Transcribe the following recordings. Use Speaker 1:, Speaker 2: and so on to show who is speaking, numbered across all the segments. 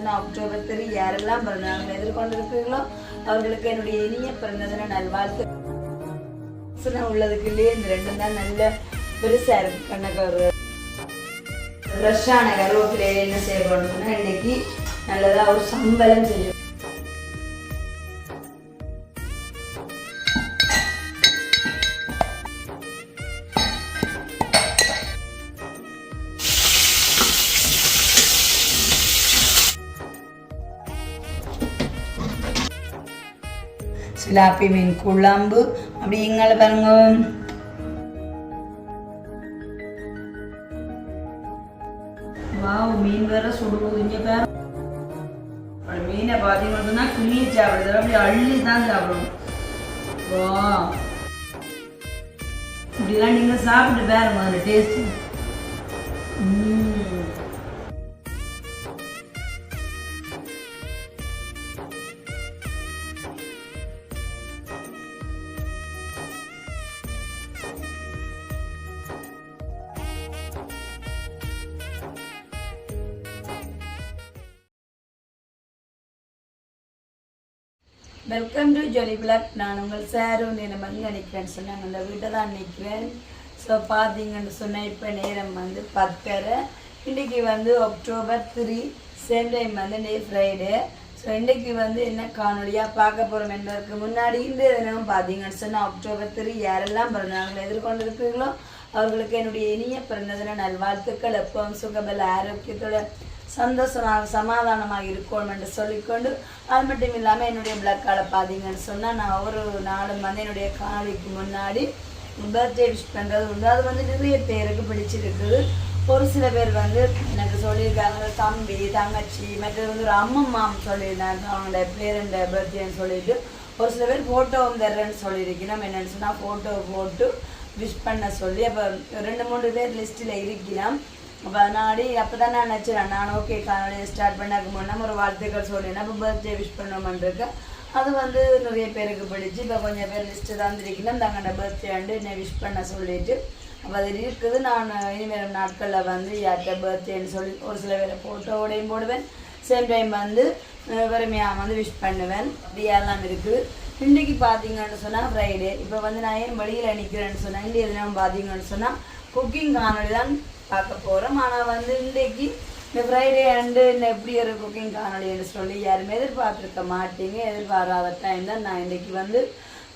Speaker 1: தினம் அக்டோபர் திரு யாரெல்லாம் பிறந்தாங்க எதிர்கொண்டிருக்கிறீர்களோ அவர்களுக்கு என்னுடைய இனிய பிறந்ததின நல்வாழ்த்து சின்ன உள்ளதுக்கு இல்லையே இந்த ரெண்டும் தான் நல்ல பெருசாக இருக்கு கண்ணக்க ஃப்ரெஷ்ஷான கருவேப்பிலையில என்ன செய்ய இன்னைக்கு நல்லதாக ஒரு சம்பளம் செய்யும் சிலாப்பி மீன் குழம்பு அப்படி எங்களை பாருங்க. வாவ் மீன் வேற சுடுவோம் இங்க பாரு. மீனை பார்த்தீங்கன்னா கிளியை சாப்பிடுறது. அப்படி அள்ளி தான் சாப்பிடணும் வா. இப்படிலாம் நீங்க சாப்பிட்டு பாருங்க அந்த taste welcome to Joli blog நான் உங்கள் சாரு. நேரம் வந்து நினைக்கிறேன்னு சொன்னாங்க அந்த வீட்டை தான் நிற்கிறேன். ஸோ பார்த்தீங்கன்னு சொன்னால் இப்போ நேரம் வந்து பத்தரை. இன்றைக்கி வந்து அக்டோபர் த்ரீ சேம் டைம் வந்து நே ஃப்ரைடே ஸோ இன்றைக்கி வந்து என்ன காணொலியாக பார்க்க போகிறோம் என்பதற்கு முன்னாடி இந்த தினமும் பார்த்தீங்கன்னு சொன்னால் அக்டோபர் த்ரீ யாரெல்லாம் பிறந்தாங்களோ எதிர்கொண்டிருக்கிறீங்களோ அவர்களுக்கு என்னுடைய இனிய பிறந்ததின நல்வாழ்த்துக்கள். எப்பவும் சுகபல ஆரோக்கியத்தோட சந்தோஷமாக சமாதானமாக இருக்கணும் என்று சொல்லிக்கொண்டு அது மட்டும் இல்லாமல் என்னுடைய பிளக்கால பார்த்தீங்கன்னு சொன்னால் நான் ஒவ்வொரு நாளும் வந்து என்னுடைய காலைக்கு முன்னாடி பர்த்டே விஷ் பண்ணுறது உண்டு. அது வந்து நிறைய பேருக்கு பிடிச்சிருக்குது. ஒரு சில பேர் வந்து எனக்கு சொல்லியிருக்காங்க தம்பி தங்கச்சி மற்றது வந்து ஒரு அம்மம்மாம் சொல்லியிருந்தாங்க அவனோட பேரண்ட பர்த்டேன்னு சொல்லிட்டு. ஒரு சில பேர் ஃபோட்டோவும் தர்றேன்னு சொல்லியிருக்கணும் என்னென்னு சொன்னால் ஃபோட்டோ போட்டு விஷ் பண்ண சொல்லி அப்போ ரெண்டு மூணு பேர் லிஸ்ட்டில் இருக்கலாம் அப்போ அதனாடி அப்போ தான் நான் நினச்சிடேன் நான் ஓகே காலையில் ஸ்டார்ட் பண்ணாக்கு முன்னே ஒரு வாழ்த்துக்கள் சொல்லினேன் அப்போ பர்த்டே விஷ் பண்ணோமன்றிருக்கேன் அது வந்து நிறைய பேருக்கு பிடிச்சி இப்போ கொஞ்சம் பேர் லிஸ்ட்டு தான் தந்துருக்கணும் தங்களோட பர்த்டே ஆண்டு என்னை விஷ் பண்ண சொல்லிட்டு அப்போ அது இருக்குது நான் இனிமேல் நாட்களில் வந்து யார்கிட்ட பர்த்டேன்னு சொல்லி ஒரு சில பேரை ஃபோட்டோவோடையும் போடுவேன் சேம் டைம் வந்து வறுமையாக வந்து விஷ் பண்ணுவேன் இப்படியெல்லாம் இருக்குது இன்றைக்கி பார்த்தீங்கன்னு சொன்னால் ஃப்ரைடே இப்போ வந்து நான் ஏன் வெளியில் நிற்கிறேன்னு சொன்னேன் இன்றைய எதுனா பார்த்தீங்கன்னு சொன்னால் குக்கிங் காணொலி தான் பார்க்க போகிறோம் ஆனால் வந்து இன்றைக்கு இந்த ஃப்ரைடே அண்டு இந்த எப்படி ஒரு குக்கிங் காணொலின்னு சொல்லி யாருமே எதிர்பார்த்துருக்க மாட்டீங்க. எதிர்பாராத டைம் தான் நான் இன்றைக்கி வந்து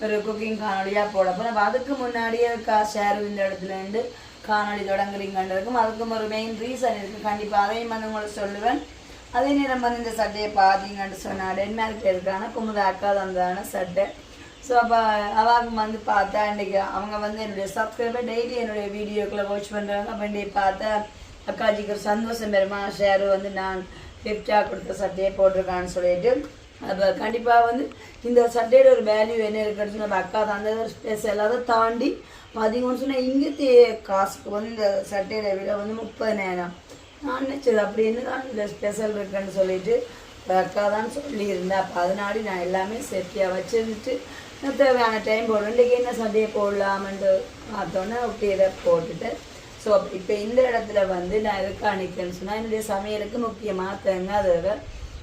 Speaker 1: ஒரு குக்கிங் காணொலியாக போட போகிறேன் அதுக்கு முன்னாடியே கா ஷேர் இந்த இடத்துலேருந்து காணொலி தொடங்குறீங்கன்றதுக்கும் அதுக்கும் ஒரு மெயின் ரீசன் இருக்குது கண்டிப்பாக அதையும் வந்து உங்களுக்கு சொல்லுவேன். அதே நேரம் வந்து இந்த சட்டையை பார்த்தீங்கன்னு சொன்னால் டென்மார்க்கில் இருக்கான குமுத அக்கா சட்டை. ஸோ அப்போ அவங்க வந்து பார்த்தா இன்றைக்கி அவங்க வந்து என்னுடைய சப்ஸ்கிரைபர் டெய்லி என்னுடைய வீடியோக்களை வாட்ச் பண்ணுறாங்க அப்போ இன்றைக்கி பார்த்தா அக்காஜிக்கு ஒரு சந்தோஷம் பெருமா ஷேரு வந்து நான் கிஃப்டாக கொடுத்த சட்டையை போட்டிருக்கான்னு சொல்லிட்டு. அப்போ கண்டிப்பாக வந்து இந்த சட்டையோட ஒரு வேல்யூ என்ன இருக்கிறது நம்ம அக்கா தந்தது ஒரு ஸ்பெஷல் தாண்டி பார்த்தீங்கன்னு சொன்னால் இங்கே காசுக்கு வந்து இந்த சட்டையோட விலை வந்து முப்பதினாயிரம் நான் நினச்சது அப்படி என்னதான் இந்த ஸ்பெஷல் இருக்குன்னு சொல்லிட்டு அக்கா தான் சொல்லியிருந்தேன் அப்போ அதனாடி நான் எல்லாமே சேஃப்டியாக வச்சுருந்துட்டு தேவையான டைம் போடணும் இன்றைக்கி என்ன சண்டையை போடலாம்னு பார்த்தோன்னே ஓகே இதை போட்டுட்டு ஸோ இப்போ இந்த இடத்துல வந்து நான் எதுக்கு அணிக்கிறேன்னு சொன்னால் என்னுடைய சமையலுக்கு முக்கியமாக தேங்காய் தேவை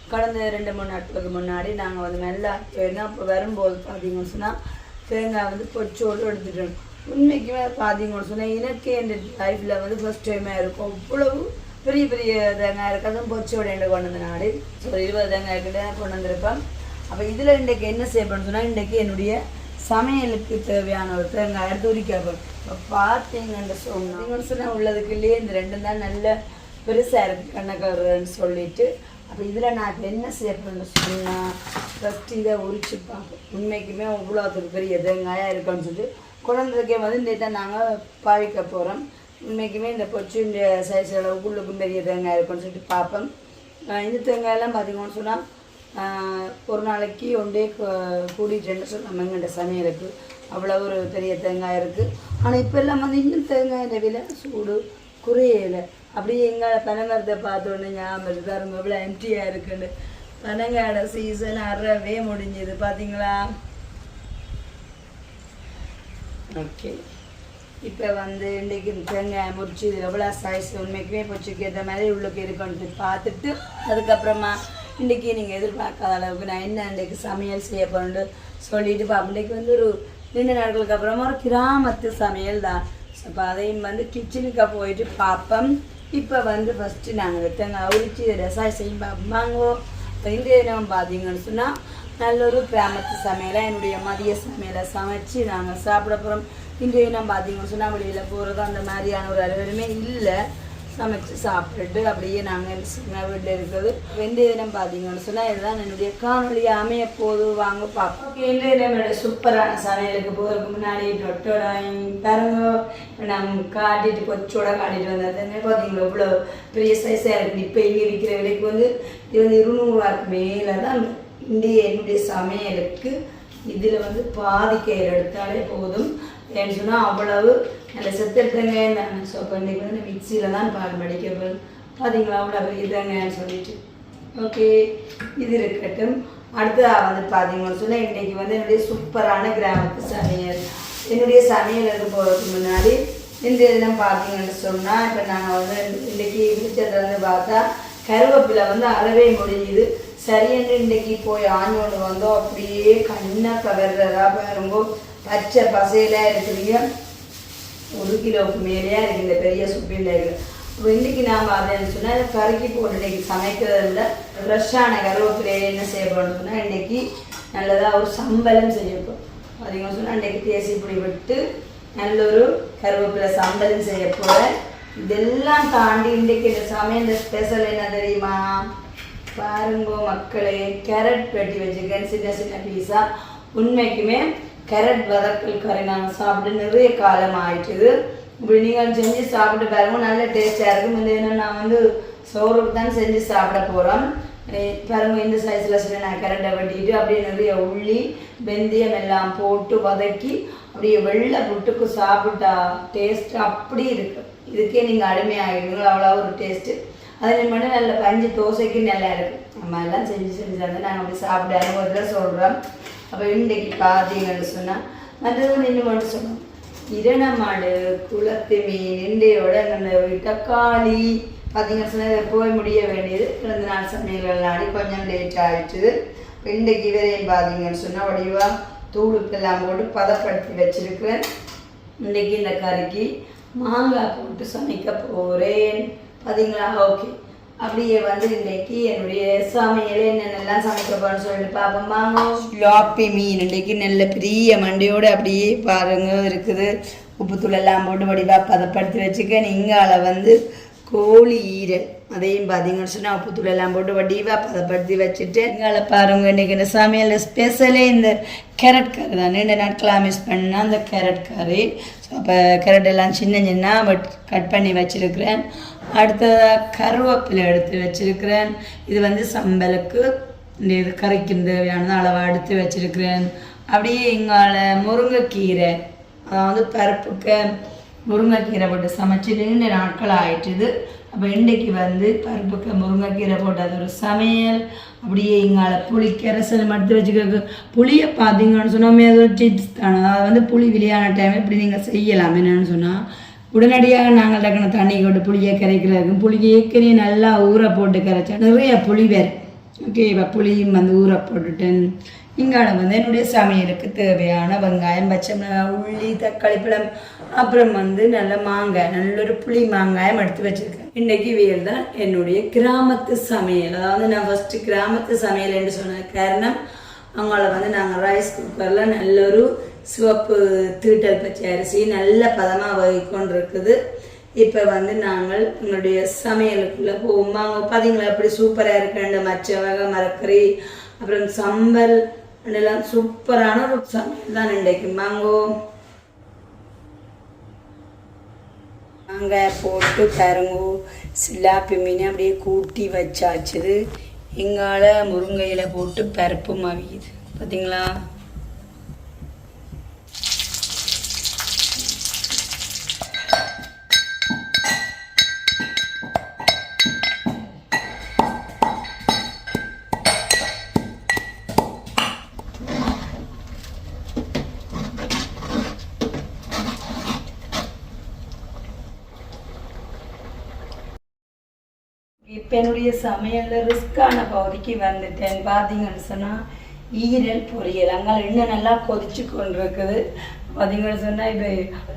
Speaker 1: கடந்த ரெண்டு மூணு நாட்களுக்கு முன்னாடி நாங்கள் வந்து மெல்ல போயிருந்தோம் அப்போ வரும்போது பார்த்தீங்கன்னு சொன்னால் தேங்காய் வந்து பொச்சோடு எடுத்துட்டோம் உண்மைக்குமே பார்த்தீங்கன்னு சொன்னால் எனக்கு என் லைஃப்பில் வந்து ஃபஸ்ட் டைமாக இருக்கும் அவ்வளவு பெரிய பெரிய தேங்காய் இருக்கிறதும் அதுவும் பொச்சோட கொண்டு வந்த நாடு ஸோ இருபது தேங்காய் கிட்ட கொண்டு வந்திருப்பேன் அப்போ இதில் இன்றைக்கு என்ன செய்யப்படும் சொன்னால் இன்றைக்கு என்னுடைய சமையலுக்கு தேவையான ஒரு தேங்காய் எடுத்து உரிக்கப்படும் இப்போ பார்த்தீங்கன்னு சொன்னீங்கன்னு சொன்னால் உள்ளதுக்கு இல்லையே இந்த ரெண்டும் தான் நல்ல பெருசாக இருக்குது கண்ணக்கருன்னு சொல்லிட்டு. அப்போ இதில் நான் இப்போ என்ன செய்யப்படுன்னு சொன்னால் ஃபஸ்ட்டு இதை உரிச்சு பார்ப்போம். உண்மைக்குமே அவ்வளோத்துக்கு பெரிய தேங்காயாக இருக்குன்னு சொல்லிட்டு குழந்தைக்கே வந்து இன்றைக்கு தான் நாங்கள் பாவிக்க போகிறோம் உண்மைக்குமே இந்த பொச்சு சைஸ் அளவுக்கு உள்ளுக்கும் பெரிய தேங்காய் இருக்குன்னு சொல்லிட்டு பார்ப்போம். இந்த தேங்காயெல்லாம் பார்த்தீங்கன்னு சொன்னால் ஒரு நாளைக்கு ஒன்றே கூடிட்டுன்னு சொல்லலாம் எங்கள்கிட்ட சமையலுக்கு அவ்வளோ ஒரு பெரிய தேங்காய் இருக்குது ஆனால் இப்போ எல்லாம் வந்து இன்னும் தேங்காய் விலை சூடு குறையலை அப்படியே எங்கள் பனமரத்தை பார்த்தோன்னே ஞாபகம் இருக்கு பாருங்க எவ்வளோ எம்டியாக இருக்குன்னு. பனங்காடை சீசன் அறவே முடிஞ்சது. பார்த்தீங்களா ஓகே இப்போ வந்து இன்றைக்கு தேங்காய் முறிச்சு இது எவ்வளோ சைஸ் உண்மைக்குமே பொச்சுக்கு ஏற்ற மாதிரி உள்ளுக்கு இருக்குன்ட்டு பார்த்துட்டு அதுக்கப்புறமா இன்றைக்கி நீங்கள் எதிர்பார்க்காத அளவுக்கு நான் என்ன இன்றைக்கு சமையல் செய்ய போகிறேன்னு சொல்லிட்டு பார்ப்போம் இன்றைக்கு வந்து ஒரு ரெண்டு நாட்களுக்கு அப்புறமா ஒரு கிராமத்து சமையல் தான். அப்போ அதையும் வந்து கிச்சனுக்கு போயிட்டு பார்ப்போம் இப்போ வந்து ஃபஸ்ட்டு நாங்கள் தேங்காய் உரிச்சு ரசாய் செய்யும் பார்ப்போம் இப்போ இன்றைய தினம் பார்த்தீங்கன்னு சொன்னால் நல்ல ஒரு கிராமத்து சமையலாக என்னுடைய மதிய சமையலை சமைச்சு நாங்கள் சாப்பிட போகிறோம் இன்றைய தினம் பார்த்தீங்கன்னு சொன்னால் வெளியில் போகிறது அந்த மாதிரியான ஒரு அலுவலுமே இல்லை. சமைச்சு சாப்பிட்டுட்டு அப்படியே நாங்கள் சின்ன வீட்டில் இருக்கிறது. வெந்தய தினம் பார்த்தீங்கன்னு சொன்னால் இதுதான் என்னுடைய காணொலி அமைய போது வாங்க பார்ப்போம். இன்றைய என்னோட சூப்பரான சமையலுக்கு போகிறதுக்கு முன்னாடி டொட்டோட பாருங்க. இப்போ நான் காட்டிட்டு கொச்சோட காட்டிட்டு வந்ததுங்க பார்த்தீங்களா இவ்வளோ பெரிய சைஸாக இருக்குது இப்போ இங்கே விற்கிற விலைக்கு வந்து இது வந்து இருநூறுவாக்கு மேலே தான் இந்திய என்னுடைய சமையலுக்கு இதில் வந்து பாதி கயிறு எடுத்தாலே போதும். ஏன்னு சொன்னால் அவ்வளவு நல்ல செத்துடுத்தங்க இருந்தாங்க ஸோ இப்போ இன்றைக்கி வந்து மிக்சியில் தான் பால் மடிக்க பார்த்தீங்களா அவ்வளோ இதுங்கன்னு சொல்லிட்டு. ஓகே இது இருக்கட்டும். அடுத்ததாக வந்து பார்த்தீங்கன்னு சொன்னால் இன்றைக்கி வந்து என்னுடைய சூப்பரான கிராமத்து சமையல். என்னுடைய சமையலுக்கு போகிறதுக்கு முன்னாடி இந்த இதெல்லாம் பார்த்தீங்கன்னு சொன்னால் இப்போ நாங்கள் வந்து இன்றைக்கி பிடிச்சது வந்து பார்த்தா கருவேப்பிலை வந்து அறவே முடிஞ்சுது சரியென்று இன்றைக்கி போய் ஆஞ்சோண்டு வந்தோம். அப்படியே கண்ணை கவர்றதா பாருங்க. பச்சை பசையில இருக்கிறீங்க ஒரு கிலோவுக்கு மேலேயே இருக்குது இந்த பெரிய சுப்பியில் இப்போ இன்றைக்கி நாம் அதை சொன்னால் கறிக்கு போட்டு இன்றைக்கி சமைக்கிறதில் ஃப்ரெஷ்ஷான கருவேப்பிலையை என்ன செய்ய போகிறோம்னு சொன்னால் இன்றைக்கி நல்லதாக ஒரு சம்பளம் செய்யப்போம் அதிகமாக சொன்னால் இன்றைக்கி தேசி பொடி விட்டு நல்ல ஒரு கருவேப்பிலை சம்பளம் செய்ய போகிறேன் இதெல்லாம் தாண்டி இன்றைக்கி இந்த சமையல் ஸ்பெஷல் என்ன தெரியுமா? பாருங்கோ மக்களே கேரட் வெட்டி வச்சுருக்கேன் சின்ன சின்ன பீஸாக உண்மைக்குமே கேரட் வதக்கல் கறி நாங்கள் சாப்பிட்டு நிறைய காலம் ஆயிட்டுது. இப்படி நீங்கள் செஞ்சு சாப்பிட்டு பாருங்க நல்ல டேஸ்டாக இருக்கும். இந்த இன்னும் நான் வந்து சோறுக்கு தான் செஞ்சு சாப்பிட போகிறோம் பாருங்க இந்த சைஸில் சில நான் கரண்டை வெட்டிட்டு அப்படியே நிறைய உள்ளி வெந்தயம் எல்லாம் போட்டு வதக்கி அப்படியே வெள்ளை புட்டுக்கு சாப்பிட்டா டேஸ்ட் அப்படி இருக்கு. இதுக்கே நீங்கள் அடிமையாகிடுங்க அவ்வளோ ஒரு டேஸ்ட்டு அதில் மட்டும் நல்ல பஞ்சு தோசைக்கு நல்லா இருக்கும் நம்ம எல்லாம் செஞ்சு செஞ்சு தந்து நாங்கள் அப்படி சாப்பிட அனுபவத்தில் சொல்கிறோம் அப்போ இன்றைக்கு பார்த்தீங்கன்னு சொன்னால் மற்றது நின்று மட்டும் சொன்னோம். இரணமாடு குளத்து மீன் இண்டையோட அந்த தக்காளி பார்த்தீங்கன்னு சொன்னால் போய் முடிய வேண்டியது பிறந்த நாள் சமையல் ஆடி கொஞ்சம் லேட் ஆகிடுச்சு இன்றைக்கு இவரையும் பார்த்தீங்கன்னு சொன்னால் வடிவாக தூளுக்கெல்லாம் போட்டு பதப்படுத்தி வச்சுருக்கேன் இன்றைக்கி இந்த கறிக்கு மாங்காய் போட்டு சமைக்க போகிறேன் பார்த்தீங்களா ஓகே. அப்படியே வந்து இன்னைக்கு என்னுடைய சமையல் என்னென்னலாம் சமைக்க போறேன்னு சொல்லிட்டு பார்ப்போம். வாங்க. லாப்பி மீன் இன்னைக்கு நல்ல பெரிய மண்டையோடு அப்படியே பாருங்க இருக்குது. உப்புத்தூள் எல்லாம் போட்டு வடிவாக பதப்படுத்தி வச்சுக்க. நீங்கால வந்து கோழி ஈரல். அதையும் பார்த்தீங்கன்னு சொன்னால் உப்புத்தூள் எல்லாம் போட்டு வடிவாக பதப்படுத்தி வச்சுட்டு எங்களை பாருங்க இன்றைக்கி இந்த சமையல் ஸ்பெஷலே இந்த கேரட் கறி தான். ரெண்டு நாட்களாக மிஸ் பண்ணால் அந்த கேரட் கறி ஸோ அப்போ கேரட் எல்லாம் சின்ன சின்ன பட் கட் பண்ணி வச்சுருக்கிறேன். அடுத்ததாக கருவேப்பிலை எடுத்து வச்சுருக்கிறேன். இது வந்து சம்பலுக்கு இந்த இது கறிக்கும் தேவையானது அளவாக எடுத்து வச்சுருக்கிறேன். அப்படியே இங்கால முருங்கைக்கீரை அதாவது பருப்புக்கு முருங்கைக்கீரை போட்டு சமைச்சு நீண்ட நாட்கள் ஆயிட்டுது. அப்போ இன்றைக்கு வந்து பருப்புக்கு முருங்கைக்கீரை போட்டு அது ஒரு சமையல். அப்படியே இங்கால புளி கரைசல் மடுத்து வச்சுக்க புளியை பார்த்தீங்கன்னு சொன்னால் அது ஒரு டிப்ஸ் தானே. அதாவது வந்து புளி விளையான டைம் இப்படி நீங்கள் செய்யலாம். என்னென்னு சொன்னால் உடனடியாக நாங்கள் டக்குனு தண்ணி கொண்டு புளியை கரைக்கிறதுக்கும் புளியை ஏற்கனவே நல்லா ஊற போட்டு கரைச்சா நிறைய புளி வேறு ஓகே இப்போ புளியும் வந்து ஊற போட்டுட்டேன். இங்கால வந்து என்னுடைய சமையலுக்கு தேவையான வெங்காயம் பச்சை மிளகாய் உள்ளி தக்காளி பழம். அப்புறம் வந்து நல்ல மாங்காய் நல்ல ஒரு புளி மாங்காயம் எடுத்து வச்சுருக்கேன். இன்னைக்கு வியல் தான் என்னுடைய கிராமத்து சமையல். அதாவது நான் ஃபஸ்ட்டு கிராமத்து சமையல் என்று சொன்ன காரணம் அவங்கள வந்து நாங்கள் ரைஸ் குக்கரில் நல்ல ஒரு சிவப்பு தீட்டல் பச்சை அரிசி நல்ல பதமாக வகிக்கொண்டு இருக்குது இப்போ வந்து நாங்கள் எங்களுடைய சமையலுக்குள்ளே போவோம்? அவங்க பார்த்தீங்களா எப்படி சூப்பராக இருக்கு. மச்ச வகை மரக்கறி அப்புறம் சம்பல் எல்லாம் சூப்பரான ஒரு சமையல் தான் இன்றைக்கு. மாங்கோ நாங்கள் போட்டு கருங்கோ சில்லாப்பி மீன் அப்படியே கூட்டி வச்சாச்சுது. எங்கால முருங்கையில் போட்டு பருப்பு மவியுது பார்த்தீங்களா இப்போ சமையலில் ரிஸ்க்கான பகுதிக்கு வந்துட்டேன். பார்த்தீங்கன்னு சொன்னால் ஈரல் பொரியல். அங்கே இன்னும் நல்லா கொதிச்சு கொண்டிருக்குது. பார்த்தீங்கன்னு சொன்னால் இப்போ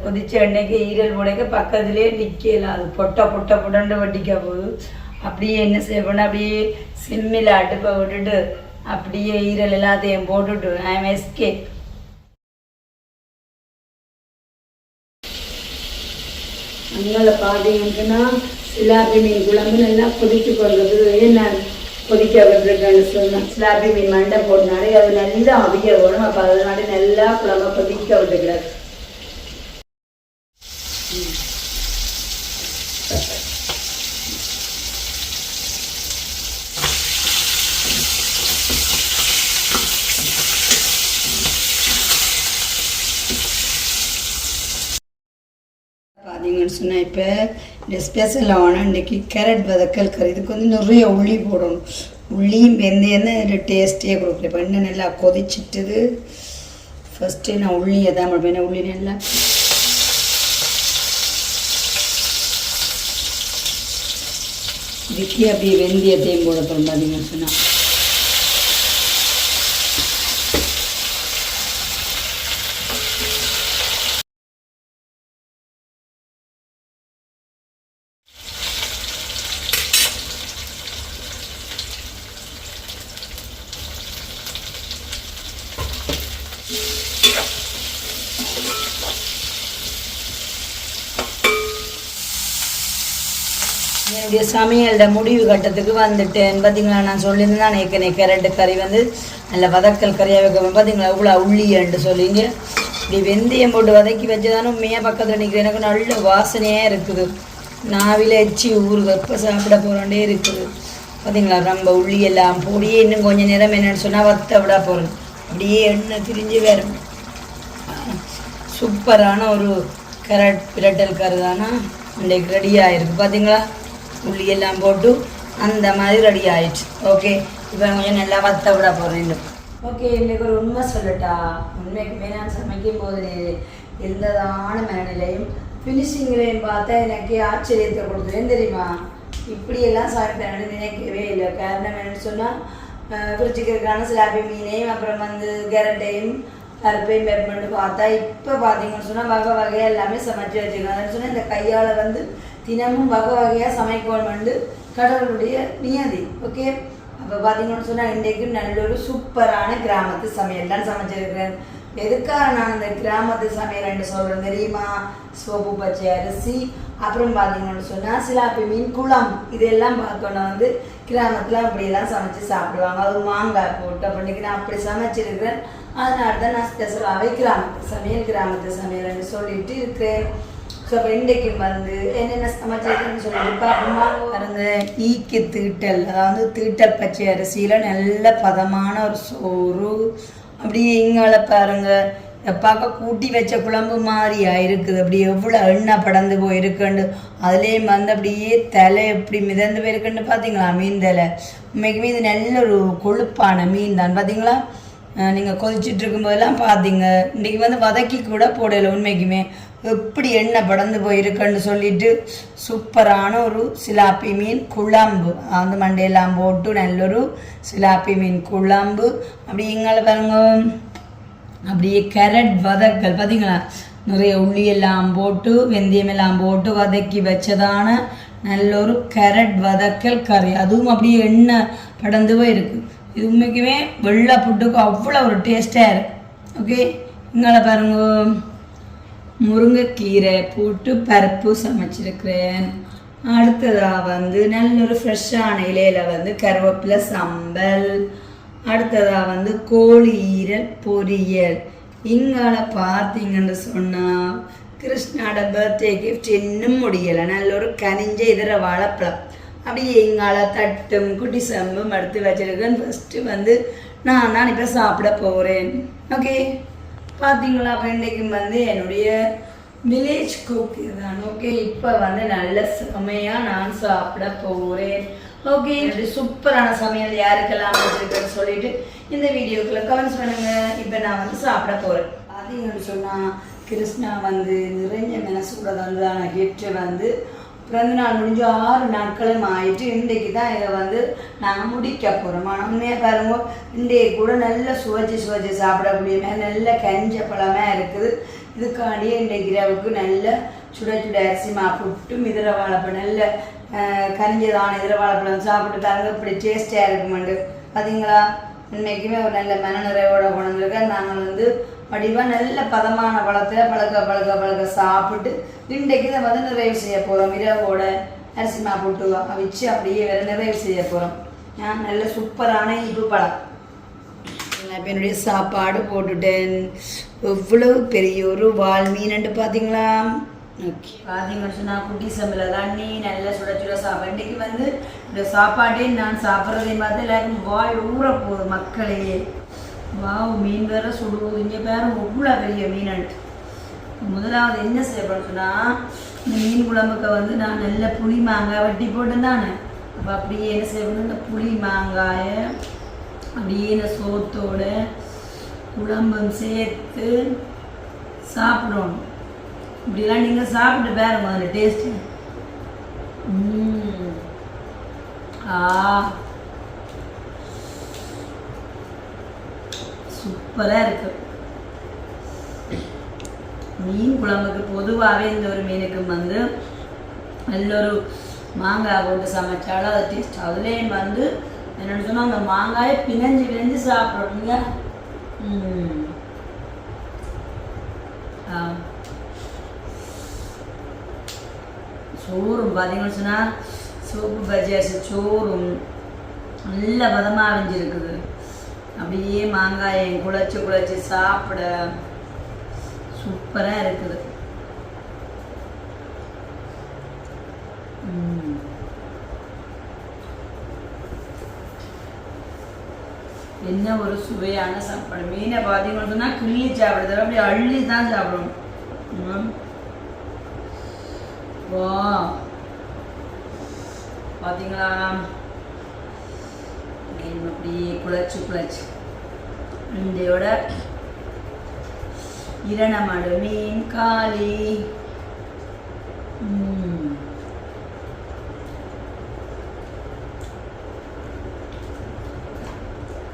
Speaker 1: கொதிச்ச எண்ணெய்க்கு ஈரல் உடைக்க பக்கத்துலேயே நிற்கலாம் அது பொட்டை பொட்டை புடண்டு வட்டிக்க போகுது. அப்படியே என்ன செய்யணும்? அப்படியே சிம்மில் அடுப்பை விட்டுட்டு அப்படியே ஈரல் எல்லாத்தையும் போட்டுட்டு ஐ எஸ்கே அங்கே பார்த்தீங்கன்னா சிலாபி மீன் குழம்பு நல்லா கொதிச்சு போடுறது ஏன் நான் கொதிக்க விட்டுருக்கேன்னு சொன்னேன் சிலாபி மீன் மண்டை போட்டனாலே அது நல்லா அவிய வரும் அப்போ அதனால நல்லா குழம்பு கொதிக்க விட்டுக்கிறாரு பார்த்தீங்கன்னு சொன்னால் இப்போ இந்த ஸ்பெஷலான இன்றைக்கி கேரட் வதக்கல் கறி. இதுக்கு வந்து நிறைய உள்ளி போடணும். உள்ளியும் வெந்தயம் தான் இதில் டேஸ்ட்டே கொடுக்கல. இப்போ இன்னும் நல்லா கொதிச்சிட்டுது. ஃபஸ்ட்டு நான் உள்ளியை தான் போடுவேன் உள்ளி நல்லா இதுக்கே அப்படியே வெந்தயத்தையும் போட போகிறோம் பார்த்தீங்கன்னு சொன்னால் என்னுடைய சமையலோட முடிவு கட்டத்துக்கு வந்துட்டேன். பார்த்தீங்களா நான் சொல்லியிருந்தேன் ஏற்கனவே கேரட்டு கறி வந்து நல்ல வதக்கல் கறியாக வைக்க பார்த்தீங்களா இவ்வளோ உள்ளியன்ட்டு சொல்லிங்க. இப்படி வெந்தயம் போட்டு வதக்கி வச்சதானே உண்மையாக பக்கத்தில் நிற்கிறேன் எனக்கு நல்ல வாசனையாக இருக்குது. நாவில எச்சி ஊறுக வெப்ப சாப்பிட போகிறோண்டே இருக்குது. பார்த்தீங்களா ரொம்ப உள்ளி எல்லாம் பொடியே இன்னும் கொஞ்சம் நேரம் என்னென்னு சொன்னால் வத்த விட போகிறேன் அப்படியே எண்ணெய் திரிஞ்சு வரும் சூப்பரான ஒரு கரட் பிரட்டல் கரு தானா இன்றைக்கு ரெடியாக இருக்குது பார்த்தீங்களா உள்ளியெல்லாம் போட்டு அந்த மாதிரி ரெடி ஆயிடுச்சு. ஓகே இப்போ கொஞ்சம் நல்லா வத்த விட போகிறேன் ஓகே இன்றைக்கு ஒரு உண்மை சொல்லட்டா? உண்மைக்குமே நான் சமைக்கும் போது எந்ததான மேனிலையும் ஃபினிஷிங்லையும் பார்த்தா எனக்கு ஆச்சரியத்தை கொடுத்துருவேன் தெரியுமா? இப்படியெல்லாம் சமைப்பேன் நினைக்கவே இல்லை. காரணம் என்னன்னு சொன்னால் ஃப்ரிட்ஜுக்கு இருக்கான சிலாப்பி மீனையும் அப்புறம் வந்து கேரட்டையும் பருப்பையும் பெருமண்டு பார்த்தா இப்போ பார்த்தீங்கன்னு சொன்னால் வகை வகையாக எல்லாமே சமைச்சு வச்சுக்கணும் சொன்னால் இந்த கையால் வந்து தினமும் வகை வகையாக சமைக்கணும் வந்து கடவுளுடைய நியதி ஓகே அப்போ பார்த்தீங்கன்னு சொன்னால் இன்றைக்கு நல்ல ஒரு சூப்பரான கிராமத்து சமையல் தான் சமைச்சிருக்கிறேன். எதுக்காக நான் இந்த கிராமத்து சமையல்னு சொல்கிறேன் தெரியுமா? சோப்பு பச்சை அரிசி அப்புறம் பார்த்தீங்கன்னு சொன்னால் சிலாப்பி மீன் குளம். இதெல்லாம் பார்த்தோன்னா வந்து கிராமத்தில் அப்படியெல்லாம் சமைச்சு சாப்பிடுவாங்க. அது மாங்காய் போட்டு அப்படின்ட்டு நான் அப்படி சமைச்சிருக்கிறேன். அதனால தான் நான் ஸ்பெஷலாகவே கிராமத்து சமையல் கிராமத்து சமையல்னு சொல்லிட்டு இருக்கிறேன். ஸோ வெண்டைக்கு இன்றைக்கு வந்து என்னென்ன சமைச்சிருக்கேன்னு சொல்லிட்டு பார்ப்போமா ஈக்கு தீட்டல் அதாவது தீட்டல் பச்சை அரிசியில் நல்ல பதமான ஒரு சோறு. அப்படியே இங்கால பாருங்க. பார்க்க கூட்டி வச்ச குழம்பு மாதிரியா இருக்குது அப்படி எவ்வளோ எண்ணெய் படந்து போயிருக்குண்டு அதுலேயும் வந்து அப்படியே தலை எப்படி மிதந்து போயிருக்குன்னு பார்த்தீங்களா மீன் தலை. உண்மைக்குமே இது நல்ல ஒரு கொழுப்பான மீன் தான். பார்த்தீங்களா நீங்கள் கொதிச்சுட்டு இருக்கும்போதெல்லாம் பார்த்தீங்க இன்றைக்கி வந்து வதக்கி கூட போடலை உண்மைக்குமே. எப்படி எண்ணெய் படந்து போயிருக்குன்னு சொல்லிட்டு சூப்பரான ஒரு சிலாப்பி மீன் குழம்பு. அந்த மண்டையெல்லாம் போட்டு நல்லொரு சிலாப்பி மீன் குழம்பு. அப்படி இங்களை பாருங்க. அப்படியே கேரட் வதக்கல். பார்த்தீங்களா நிறைய உள்ளியெல்லாம் போட்டு வெந்தயமெல்லாம் போட்டு வதக்கி வச்சதான நல்ல ஒரு கேரட் வதக்கல் கறி. அதுவும் அப்படியே எண்ணெய் படந்து இருக்குது இது உண்மைக்குமே வெள்ளை புட்டுக்கும் அவ்வளோ ஒரு டேஸ்ட்டாக இருக்குது ஓகே இங்கே பாருங்க. முருங்கைக்கீரை போட்டு பருப்பு சமைச்சிருக்கிறேன். அடுத்ததாக வந்து நல்ல ஒரு ஃப்ரெஷ்ஷான இலையில வந்து கருவேப்பிலை சம்பல். அடுத்ததாக வந்து கோழி ஈரல் பொரியல். இங்கால பார்த்தீங்கன்னு சொன்னால் கிருஷ்ணாட பர்த்டே கிஃப்ட் இன்னும் முடியலை. நல்ல ஒரு கனிஞ்ச இதர வாழைப்பழம். அப்படியே இங்கால தட்டும் குட்டி சம்பும் எடுத்து வச்சிருக்கேன். ஃபஸ்ட்டு வந்து நான் தான் இப்போ சாப்பிட போகிறேன் ஓகே பார்த்தீங்களா அப்போ இன்றைக்கு வந்து என்னுடைய வில்லேஜ் குக் தான் ஓகே இப்போ வந்து நல்ல செமையாக நான் சாப்பிட போகிறேன் ஓகே சூப்பரான சமையல். யாருக்கெல்லாம் வச்சிருக்கேன்னு சொல்லிட்டு இந்த வீடியோக்குள்ள கமெண்ட்ஸ் பண்ணுங்கள் இப்போ நான் வந்து சாப்பிட போகிறேன் பார்த்தீங்கன்னு சொன்னால் கிருஷ்ணா வந்து நிறைஞ்ச மனசோட வந்ததான கிஃப்ட் வந்து பிறந்த நாள் முடிஞ்சு ஆறு நாட்களும் ஆயிட்டு இன்றைக்கு தான் இதை வந்து நாங்கள் முடிக்க போகிறோம் உண்மையாக பாருங்க இன்றைக்கு கூட நல்ல சுவைச்சு சுவைச்சு சாப்பிடக்கூடிய மாதிரி நல்ல கஞ்ச பழமாக இருக்குது. இதுக்காண்டியே இன்றைக்கு இரவுக்கு நல்ல சுட சுட அரிசி மா புட்டு மிதிர வாழைப்பழம் நல்ல அஹ், கரிஞ்சதான இதர வாழைப்பழம் சாப்பிட்டு பாருங்க இப்படி டேஸ்டியாக இருக்குமெண்டு. பார்த்தீங்களா இன்னைக்குமே ஒரு நல்ல மனநிறைவோட கொண்டிருக்க நாங்கள் வந்து வடிவாக நல்ல பதமான பழத்தில் பழக பழக பழக சாப்பிட்டு இன்றைக்கு தான் வந்து நிறைவு செய்ய போகிறோம் இரவோட நரசிம்மா மா போட்டு அவிச்சு அப்படியே வேறு நிறைவு செய்ய போகிறோம் நான் நல்ல சூப்பரான இனிப்பு பழம். நான் என்னுடைய சாப்பாடு போட்டுட்டேன். எவ்வளவு பெரிய ஒரு வால் மீன் பார்த்தீங்களா ஓகே. பார்த்தீங்கன்னு சொன்னால் குட்டி சமையல் தண்ணி நல்லா சுட சுட சாப்பிட. இன்றைக்கு வந்து இந்த சாப்பாட்டே நான் சாப்பிட்றதையும் பார்த்து எல்லாருக்கும் வாய் ஊற போகுது மக்களையே வாவ் மீன் வேற சுடுவோம் இங்கே பேர எவ்வளோ பெரிய மீனன்ட்டு முதலாவது என்ன செய்யப்படும் சொன்னால் இந்த மீன் குழம்புக்கு வந்து நான் நல்ல புளி மாங்காய் வெட்டி போட்டேன் தானே. அப்போ அப்படியே என்ன செய்யணும் இந்த புளி மாங்காயை அப்படியே இந்த சோத்தோட குழம்பும் சேர்த்து சாப்பிடணும். இப்படிலாம் நீங்கள் சாப்பிட்டு பாருங்க முதல்ல டேஸ்ட்டு ஆ. சூப்பராக இருக்கு. மீன் குழம்புக்கு பொதுவாகவே இந்த ஒரு மீனுக்கு வந்து நல்ல ஒரு மாங்காய் போட்டு சமைச்சாலும் அது டேஸ்ட் அதுலேயும் வந்து என்னென்னு சொன்னால் அந்த மாங்காயை பிணைஞ்சு பிணைஞ்சு சாப்பிட்றோங்க சோறும் பார்த்தீங்கன்னு சொன்னால் சோப்பு பஜ்ஜி சோறும் நல்ல பதமாக அவிஞ்சிருக்குது. அப்படியே மாங்காயை குழச்சி குழச்சி சாப்பிட சூப்பராக இருக்குது. என்ன ஒரு சுவையான சாப்பாடு. மீனை பார்த்தீங்கன்னு சொன்னால் கிள்ளி சாப்பிடுறது. அப்படி அள்ளி தான் சாப்பிடணும் வா. பார்த்தீங்களா? மீன் அப்படியே குழச்சி குழச்சி. இந்தியோட இரணமடு மீன் காளி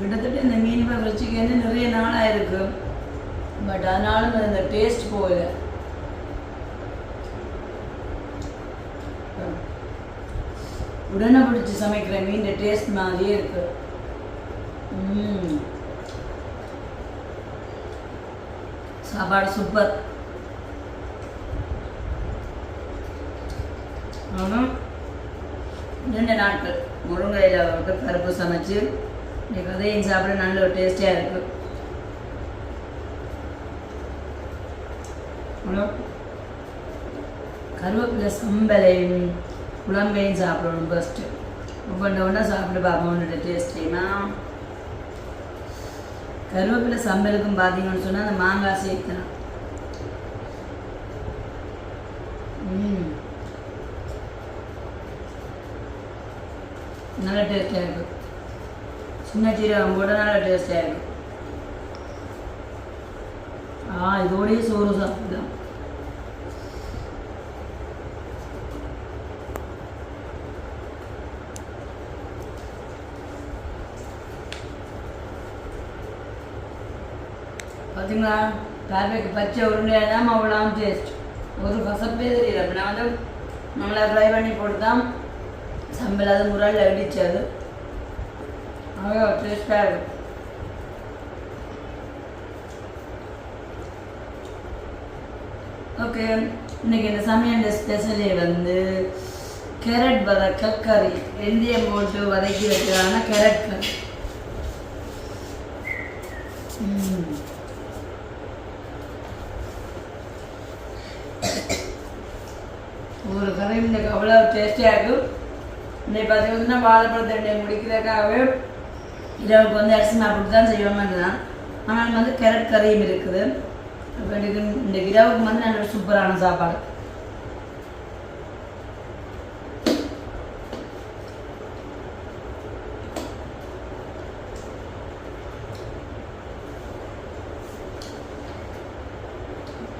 Speaker 1: கிட்டத்தட்ட இந்த மீன் வச்சுக்கன்னு நிறைய நாளாக இருக்கு பட் அதனாலும் இந்த டேஸ்ட் போகல. உடனே பிடிச்சி சமைக்கிற மீன் டேஸ்ட் மாதிரியே இருக்கு. ம். சாப்பாடு சூப்பர் ரெண்டு நாட்கள் முருங்கையில் வந்து பருப்பு சமைச்சு இன்னைக்கு அதையும் சாப்பிட நல்ல ஒரு டேஸ்டியாக இருக்கு. கருவேப்பிலை சம்பலையும் குழம்பையும் சாப்பிடணும் ஃபஸ்ட்டு ஒவ்வொன்று ஒன்றா சாப்பிட்டு பார்ப்போம் டேஸ்ட் கருவேப்பிலை சம்பலுக்கும் பார்த்தீங்கன்னு சொன்னால் அந்த மாங்காய் சேர்க்கலாம். நல்ல டேஸ்டாக இருக்கும். சின்ன சீரகம் கூட நல்ல டேஸ்டாக இருக்கும். ஆ இதோடய சோறு சாப்பிடலாம். பார்த்தீங்களா பேர்பேக்கு பச்சை உருண்டையாக தான் அவ்வளோ டேஸ்ட் ஒரு கசப்பே தெரியல. அப்படின்னா வந்து நம்மளை ஃப்ரை பண்ணி போட்டு தான் சம்பல் அது முறையில் அடித்தது அவ்வளோ டேஸ்ட்டாக இருக்கும். ஓகே இன்னைக்கு இந்த சமையல் ஸ்பெஷலி வந்து கேரட் வதக்க கறி வெந்தயம் போட்டு வதக்கி வைக்கிறாங்கன்னா கேரட் கறி ம். ஒரு கறி இன்னைக்கு அவ்வளோ டேஸ்டியாக இருக்கும். இன்னைக்கு பார்த்தீங்கன்னா வாழைப்பழத்தை எண்ணெய் முடிக்கிறதுக்காகவே இரவுக்கு வந்து அரிசி மாப்பிட்டு தான் செய்வோம் தான் ஆனால் வந்து கேரட் கறியும் இருக்குது. அப்போ எனக்கு இந்த இரவுக்கு வந்து நல்ல சூப்பரான சாப்பாடு.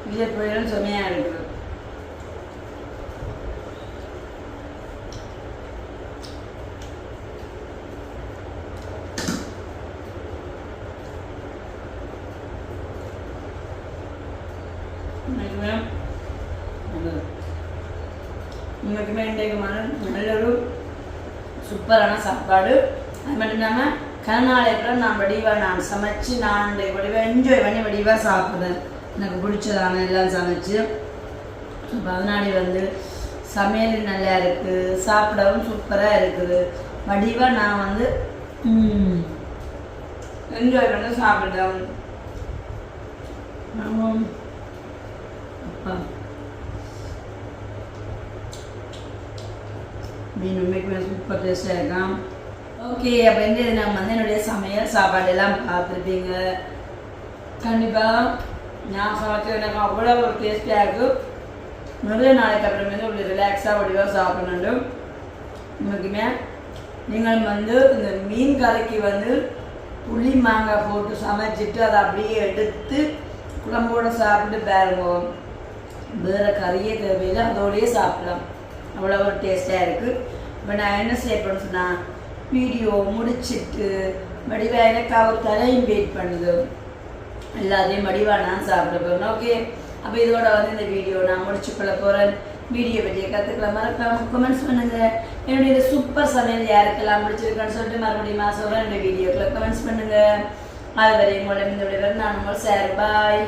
Speaker 1: விஜய் புயலும் செம்மையாக இருக்குது உண்மைக்குமே அது உண்மைக்குமே இன்றைக்கு மன நல்லொரு சூப்பரான சாப்பாடு. அது மட்டும் இல்லாமல் கனநாளை நான் வடிவாக நான் சமைச்சு நான் வடிவாக என்ஜாய் பண்ணி வடிவாக சாப்பிடுவேன். எனக்கு பிடிச்சதான எல்லாம் சமைச்சு. பதினாடி வந்து சமையல் நல்லா இருக்குது சாப்பிடவும் சூப்பராக இருக்குது. வடிவாக நான் வந்து என்ஜாய் பண்ணி சாப்பிட்டேன் ஆமாம். அப்பா. மீன் உண்மைக்குமே சூப்பர் டேஸ்டாக இருக்கும். ஓகே அப்போ இந்த நம்ம வந்து என்னுடைய சமையல் சாப்பாடு எல்லாம் பார்த்துருப்பீங்க. கண்டிப்பாக நான் சமைச்சது எனக்கு அவ்வளோ ஒரு டேஸ்ட்டாக இருக்கும் நிறைய நாளைக்கு அப்புறமேல ஒரு ரிலாக்ஸாக வடிவாக சாப்பிடணும். உங்களுக்குமே நீங்கள் வந்து இந்த மீன் கறிக்கு வந்து புளி மாங்காய் போட்டு சமைச்சிட்டு அதை அப்படியே எடுத்து குழம்போடு சாப்பிட்டு பாருங்க. வேறு கறியே தேவையில்லை அதோடையே சாப்பிடலாம். அவ்வளோ ஒரு டேஸ்ட்டாக இருக்குது இப்போ நான் என்ன செய்யப்பேன்னு சொன்னால் வீடியோ முடிச்சிட்டு வடிவா எனக்கு அவர் தலையும் வெயிட் பண்ணுது. எல்லாத்தையும் வடிவாக நான் சாப்பிட போகிறேன் ஓகே அப்போ இதோட வந்து இந்த வீடியோ நான் முடிச்சுக்கொள்ள போகிறேன் வீடியோ பற்றிய கற்றுக்கலாம் மறக்காம கமெண்ட்ஸ் பண்ணுங்க. என்னுடைய இந்த சூப்பர் சமையல் யாருக்கெல்லாம் முடிச்சிருக்கேன்னு சொல்லிட்டு மறுபடியும் மாதம் ரெண்டு வீடியோக்களை கமெண்ட்ஸ் பண்ணுங்க. அது உங்களை இந்த விடைவர் நான் உங்கள் சார். பாய்